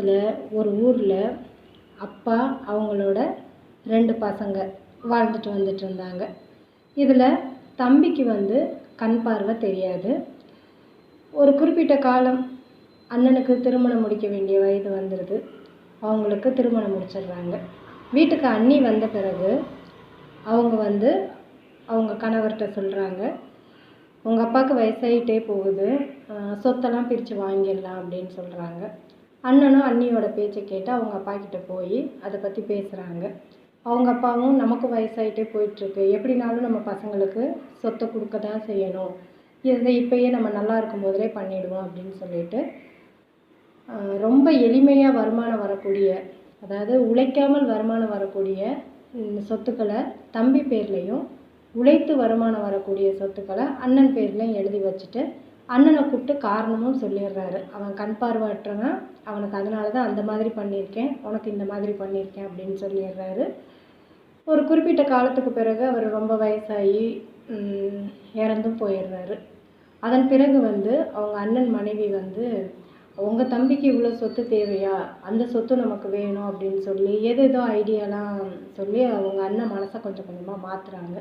கிராமத்தில் ஒரு ஊரில் அப்பா அவங்களோட ரெண்டு பசங்க வாழ்ந்துட்டு வந்துட்டு இருந்தாங்க. இதில் தம்பிக்கு வந்து கண் பார்வை தெரியாது. ஒரு குறிப்பிட்ட காலம் அண்ணனுக்கு திருமணம் முடிக்க வேண்டிய வயது வந்துடுது அவங்களுக்கு திருமணம் முடிச்சிடுறாங்க. வீட்டுக்கு அண்ணி வந்த பிறகு அவங்க வந்து அவங்க கணவர்கிட்ட சொல்கிறாங்க உங்கள் அப்பாவுக்கு வயசாகிட்டே போகுது. சொத்தெல்லாம் பிரித்து வாங்கிடலாம் அப்படின்னு சொல்கிறாங்க அண்ணனும் அண்ணியோட பேச்சை கேட்டு அவங்க அப்பா கிட்ட போய் அதை பற்றி பேசுகிறாங்க அவங்க அப்பாவும் நமக்கு வயசாகிட்டே போயிட்டுருக்கு. எப்படினாலும் நம்ம பசங்களுக்கு சொத்தை கொடுக்க தான் செய்யணும். இதை இப்பயே நம்ம நல்லா இருக்கும் போதிலே பண்ணிவிடுவோம் அப்படின்னு சொல்லிட்டு ரொம்ப எளிமையாக வருமானம் வரக்கூடிய அதாவது உழைக்காமல் வருமானம் வரக்கூடிய சொத்துக்களை தம்பி பேர்லேயும் உழைத்து வருமானம் வரக்கூடிய சொத்துக்களை அண்ணன் பேர்லையும் எழுதி வச்சுட்டு அண்ணனை கூப்பிட்டு காரணமும் சொல்லிடுறாரு. அவன் கண் பார்வையற்றவன் அவனுக்கு அதனால தான் அந்த மாதிரி பண்ணியிருக்கேன் உனக்கு இந்த மாதிரி பண்ணியிருக்கேன் அப்படின்னு சொல்லிடுறாரு. ஒரு குறிப்பிட்ட காலத்துக்கு பிறகு அவர் ரொம்ப வயசாகி இறந்தும் போயிடுறாரு. அதன் பிறகு வந்து அவங்க அண்ணன் மனைவி வந்து உங்கள் தம்பிக்கு இவ்வளோ சொத்து தேவையா? அந்த சொத்து நமக்கு வேணும் அப்படின்னு சொல்லி எது எதோ ஐடியாலாம் சொல்லி அவங்க அண்ணன் மனசை கொஞ்சம் கொஞ்சமாக மாற்றுறாங்க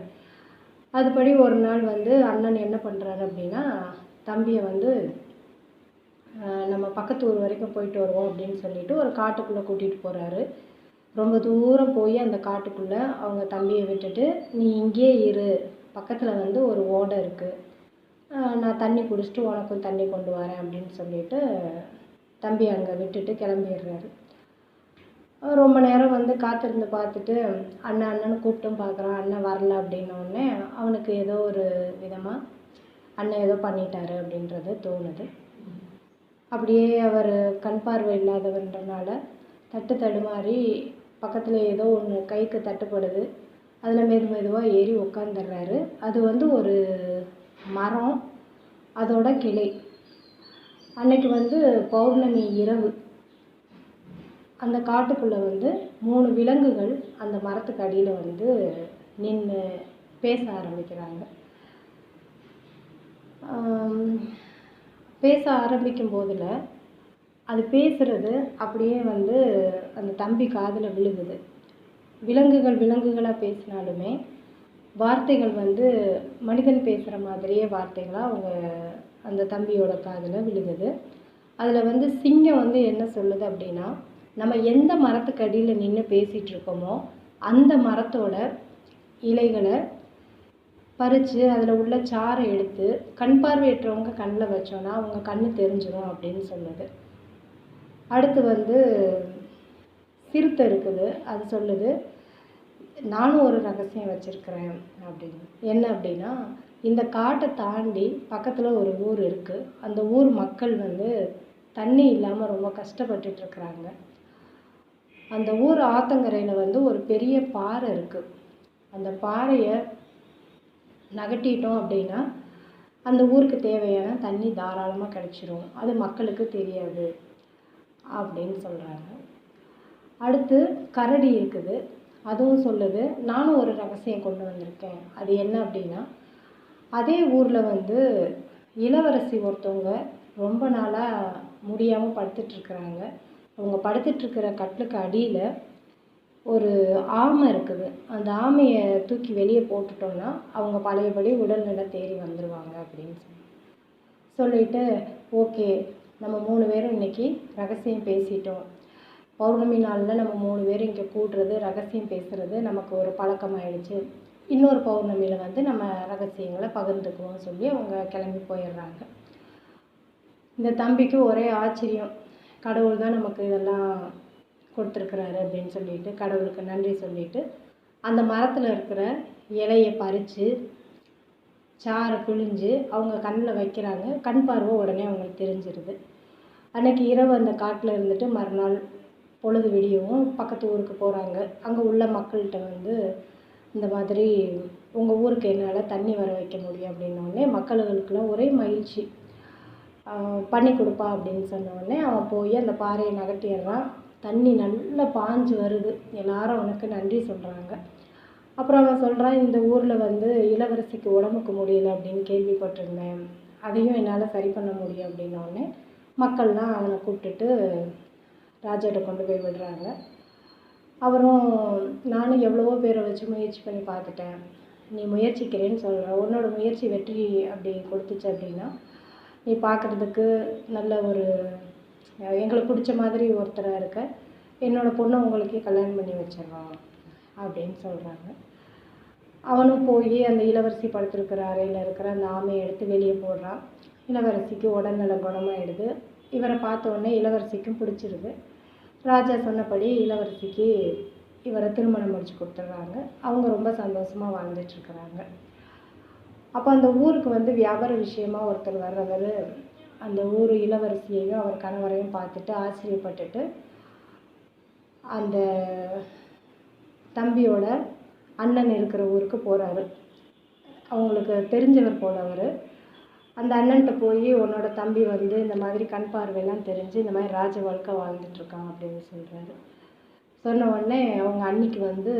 அதுபடி ஒரு நாள் வந்து அண்ணன் என்ன பண்ணுறாரு அப்படின்னா தம்பியை வந்து நம்ம பக்கத்து ஊர் வரைக்கும் போயிட்டு வருவோம் அப்படின்னு சொல்லிட்டு ஒரு காட்டுக்குள்ளே கூட்டிகிட்டு போகிறாரு ரொம்ப தூரம் போய் அந்த காட்டுக்குள்ளே அவங்க தம்பியை விட்டுட்டு நீ இங்கேயே இரு. பக்கத்தில் வந்து ஒரு ஓடை இருக்குது நான் தண்ணி குடிச்சிட்டு உனக்கும் தண்ணி கொண்டு வரேன் அப்படின்னு சொல்லிட்டு தம்பி அங்கே விட்டுட்டு கிளம்பிடுறாரு. ரொம்ப நேரம் வந்து காத்திருந்து பார்த்துட்டு அண்ணன் அண்ணன்னு கூப்பிட்டும் பார்க்குறான். அண்ணன் வரல அப்படின்னோடனே அவனுக்கு ஏதோ ஒரு விதமாக அண்ணன் ஏதோ பண்ணிட்டாரு அப்படின்றது தோணுது. அப்படியே அவர் கண் பார்வை இல்லாதவன்றனால தட்டு தடுமாறி பக்கத்தில் ஏதோ ஒன்று கைக்கு தட்டுப்படுது. அதில் மெது மெதுவாக ஏறி உட்காந்துடுறாரு அது வந்து ஒரு மரம் அதோட கிளை. அன்னைக்கு வந்து பௌர்ணமி இரவு. அந்த காட்டுக்குள்ளே வந்து மூணு விலங்குகள் அந்த மரத்துக்கு அடியில் வந்து நின்று பேச ஆரம்பிக்கிறாங்க. பேச ஆரம்பிக்கும் போதில் அது பேசுகிறது அப்படியே வந்து அந்த தம்பி காதில் விழுகுது. விலங்குகள் விலங்குகளாக பேசினாலுமே வார்த்தைகள் வந்து மனிதன் பேசுகிற மாதிரியே வார்த்தைகளாக அவங்க அந்த தம்பியோட காதில் விழுகுது. அதில் வந்து சிங்கம் வந்து என்ன சொல்லுது அப்படின்னா நம்ம எந்த மரத்துக்கு அடியில் நின்று பேசிகிட்டு இருக்கோமோ அந்த மரத்தோட இலைகளை பறித்து அதில் உள்ள சாறை எடுத்து கண் பார்வையற்றவங்க கண்ணில் வச்சோன்னா அவங்க கண் தெரிஞ்சிடும் அப்படின்னு சொல்லுது. அடுத்து வந்து சிறுத்தை இருக்குது. அது சொல்லுது நானும் ஒரு ரகசியம் வச்சுருக்கிறேன் அப்படின்னு. என்ன அப்படின்னா இந்த காட்டை தாண்டி பக்கத்தில் ஒரு ஊர் இருக்குது அந்த ஊர் மக்கள் வந்து தண்ணி இல்லாமல் ரொம்ப கஷ்டப்பட்டுட்ருக்குறாங்க அந்த ஊர் ஆத்தங்கரையில் வந்து ஒரு பெரிய பாறை இருக்குது அந்த பாறையை நகட்டிட்டோம் அப்படின்னா அந்த ஊருக்கு தேவையான தண்ணி தாராளமாக கிடைச்சிரும். அது மக்களுக்கு தெரியாது அப்படின்னு சொல்கிறாங்க அடுத்து கரடி இருக்குது. அதுவும் சொல்லுது நானும் ஒரு ரகசியம் கொண்டு வந்திருக்கேன். அது என்ன அப்படின்னா அதே ஊரில் வந்து இளவரசி ஒருத்தவங்க ரொம்ப நாளாக முடியாமல் படுத்துட்ருக்குறாங்க அவங்க படுத்துட்ருக்கிற கட்டிலுக்கு அடியில் ஒரு ஆமை இருக்குது. அந்த ஆமையை தூக்கி வெளியே போட்டுட்டோம்னா அவங்க பழையபடி உடல்நிலை தேறி வந்துடுவாங்க அப்படின்னு சொல்லி சொல்லிட்டு ஓகே நம்ம மூணு பேரும் இன்னைக்கு ரகசியம் பேசிட்டோம். பௌர்ணமி நாளில் நம்ம மூணு பேரும் இங்கே கூடுறது ரகசியம் பேசுகிறது நமக்கு ஒரு பழக்கமாயிடுச்சு. இன்னொரு பௌர்ணமியில் வந்து நம்ம ரகசியங்களை பகிர்ந்துக்குவோம் சொல்லி அவங்க கிளம்பி போயிடுறாங்க. இந்த தம்பிக்கு ஒரே ஆச்சரியம். கடவுள் தான் நமக்கு இதெல்லாம் கொடுத்துருக்குறாரு அப்படின்னு சொல்லிட்டு கடவுளுக்கு நன்றி சொல்லிட்டு அந்த மரத்தில் இருக்கிற இலையை பறித்து சாறை பிழிஞ்சு அவங்க கண்ணில் வைக்கிறாங்க. கண் பார்வை உடனே அவங்களுக்கு தெரிஞ்சிருது. அன்றைக்கி இரவு அந்த காட்டில் இருந்துட்டு மறுநாள் பொழுது விடியவும் பக்கத்து ஊருக்கு போகிறாங்க அங்கே உள்ள மக்கள்கிட்ட வந்து இந்த மாதிரி உங்கள் ஊருக்கு என்னால் தண்ணி வர வைக்க முடியும் அப்படின்னோடனே மக்களுக்கெல்லாம் ஒரே மகிழ்ச்சி. பண்ணி கொடுப்பா அப்படின்னு சொன்னோடனே அவன் போய் அந்த பாறையை நகட்டிடுறான் தண்ணி நல்லா பாஞ்சு வருது. எல்லாரும் அவனுக்கு நன்றி சொல்கிறாங்க அப்புறம் அவன் சொல்கிறான் இந்த ஊரில் வந்து இளவரசிக்கு உடம்புக்கு முடியல அப்படின்னு கேள்விப்பட்டிருந்தேன். அதையும் என்னால் சரி பண்ண முடியும் அப்படின்னோன்னே மக்கள்லாம் அவனை கூப்பிட்டுட்டு ராஜாட்ட கொண்டு போய் விடுறாங்க. அவரும் நானும் எவ்வளவோ பேரை வச்சு முயற்சி பண்ணி பார்த்துட்டேன். நீ முயற்சிக்கிறேன்னு சொல்கிற உன்னோட முயற்சி வெற்றி அப்படி கொடுத்துச்சு அப்படின்னா நீ பார்க்குறதுக்கு நல்ல ஒரு எங்களுக்கு பிடிச்ச மாதிரி ஒருத்தராக இருக்க என்னோட பொண்ணை உங்களுக்கே கல்யாணம் பண்ணி வச்சிடுறோம் அப்படின்னு சொல்கிறாங்க அவனும் போய் அந்த இளவரசி படுத்திருக்கிற அறையில் இருக்கிற அந்த ஆமையை எடுத்து வெளியே போடுறான். இளவரசிக்கு உடல்நல குணமாயிடுது. இவரை பார்த்த உடனே இளவரசிக்கும் பிடிச்சிருது. ராஜா சொன்னபடி இளவரசிக்கு இவரை திருமணம் முடிச்சு கொடுத்துட்றாங்க. அவங்க ரொம்ப சந்தோஷமாக வாழ்ந்துட்டுருக்குறாங்க அப்போ அந்த ஊருக்கு வந்து வியாபார விஷயமா ஒருத்தர் வர்றவர் அந்த ஊர் இளவரசியையும் அவர் கணவரையும் பார்த்துட்டு ஆச்சரியப்பட்டுட்டு அந்த தம்பியோட அண்ணன் இருக்கிற ஊருக்கு போகிறாரு அவங்களுக்கு தெரிஞ்சவர் போல் அவர் அந்த அண்ணன்ட்ட போய் உன்னோட தம்பி வந்து இந்த மாதிரி கண் பார்வையெல்லாம் தெரிஞ்சு இந்த மாதிரி ராஜ வாழ்க்கை வாழ்ந்துட்டுருக்கான் அப்படின்னு சொல்கிறாரு சொன்ன உடனே அவங்க அன்னைக்கு வந்து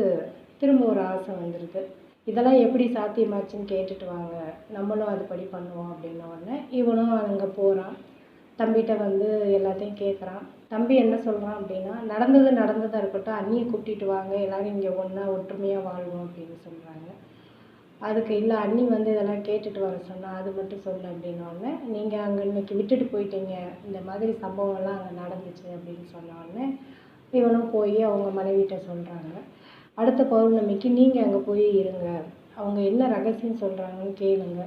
திரும்ப ஒரு ஆசை வந்திருக்கு. இதெல்லாம் எப்படி சாத்தியமாச்சுன்னு கேட்டுட்டு வாங்க. நம்மளும் அதுபடி பண்ணுவோம் அப்படின்ன உடனே இவனும் அங்கே போகிறான் தம்பிகிட்ட வந்து எல்லாத்தையும் கேட்குறான் தம்பி என்ன சொல்கிறான் அப்படின்னா நடந்தது நடந்ததாக இருக்கட்டும் அண்ணியை கூட்டிகிட்டு வாங்க எல்லாரும் இங்கே ஒன்றா ஒற்றுமையாக வாழ்வோம் அப்படின்னு சொல்கிறாங்க அதுக்கு இல்லை அண்ணி வந்து இதெல்லாம் கேட்டுட்டு வர சொன்னால் அது மட்டும் சொல்லு அப்படின்னோடனே நீங்கள் அங்கே இன்னைக்கு விட்டுட்டு போயிட்டீங்க. இந்த மாதிரி சம்பவம்லாம் அங்கே நடந்துச்சு அப்படின்னு சொன்னோடனே இவனும் போய் அவங்க மனைவிட்ட சொல்கிறாங்க அடுத்த பௌர்ணமிக்கு நீங்கள் அங்கே போய் இருங்க. அவங்க என்ன ரகசியம் சொல்கிறாங்கன்னு கேளுங்க.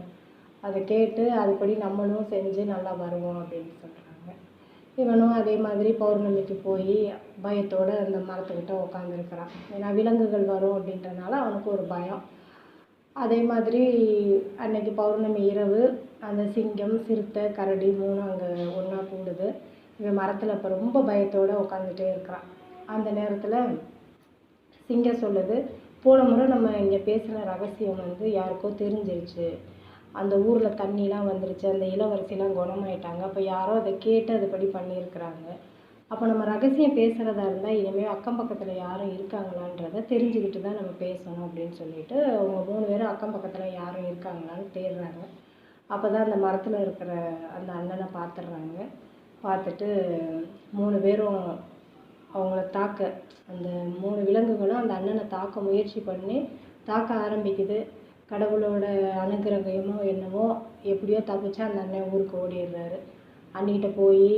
அதை கேட்டு அதுபடி நம்மளும் செஞ்சு நல்லா வருவோம் அப்படின்னு சொல்கிறாங்க இவனும் அதே மாதிரி பௌர்ணமிக்கு போய் பயத்தோடு அந்த மரத்துக்கிட்ட உட்காந்துருக்கிறான் ஏன்னா விலங்குகள் வரும் அப்படின்றனால அவனுக்கு ஒரு பயம். அதே மாதிரி அன்னைக்கு பௌர்ணமி இரவு அந்த சிங்கம் சிறுத்தை கரடி மூணு அங்கே ஒன்றா கூடுது. இவன் மரத்தில் இப்போ ரொம்ப பயத்தோடு உட்காந்துட்டே இருக்கிறான். அந்த நேரத்தில் சிங்கம் சொல்லுது போன முறை நம்ம இங்கே பேசின ரகசியம் வந்து யாருக்கோ தெரிஞ்சிருச்சு. அந்த ஊரில் தண்ணிலாம் வந்துருச்சு அந்த இளவரசிலாம் குணமாயிட்டாங்க. அப்போ யாரோ அதை கேட்டு அதுபடி பண்ணியிருக்கிறாங்க. அப்போ நம்ம ரகசியம் பேசுகிறதா இருந்தால் இனிமேல் அக்கம் பக்கத்தில் யாரும் இருக்காங்களான்றதை தெரிஞ்சுக்கிட்டு தான் நம்ம பேசணும் அப்படின்னு சொல்லிட்டு அவங்க மூணு பேரும் அக்கம் பக்கத்தில் யாரும் இருக்காங்களான்னு தேடுறாங்க. அப்போ தான் அந்த மரத்தில் இருக்கிற அந்த அண்ணனை பார்த்துடுறாங்க. பார்த்துட்டு மூணு பேரும் அவங்கள தாக்க அந்த மூணு விலங்குகளும் அந்த அண்ணனை தாக்க முயற்சி பண்ணி தாக்க ஆரம்பிக்குது. கடவுளோட அனுகிரகமோ என்னமோ எப்படியோ தப்பிச்சு அந்த அண்ணன் ஊருக்கு ஓடிடுறாரு. அண்ணிகிட்ட போய்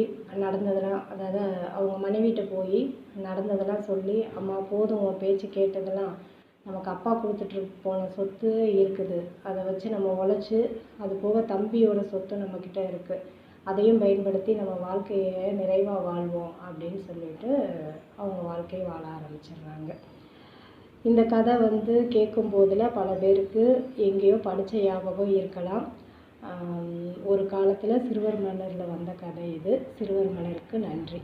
நடந்ததெல்லாம் அதாவது அவங்க மனைவிகிட்ட போய் நடந்ததெல்லாம் சொல்லி அம்மா போதும் உன் பேச்சு கேட்டதெல்லாம் நமக்கு அப்பா கொடுத்துட்டு போன சொத்து இருக்குது. அதை வச்சு நம்ம உழைச்சி அது போக தம்பியோட சொத்து நம்மக்கிட்ட இருக்குது அதையும் பயன்படுத்தி நம்ம வாழ்க்கையை நிறைவாக வாழ்வோம் அப்படின்னு சொல்லிட்டு அவங்க வாழ்க்கையை வாழ ஆரம்பிச்சிடுறாங்க. இந்த கதை வந்து கேட்கும் போதில் பல பேருக்கு எங்கேயோ படித்த ஞாபகம் இருக்கலாம். ஒரு காலத்தில் சிறுவர் மலரில் வந்த கதை இது. சிறுவர் மலருக்கு நன்றி.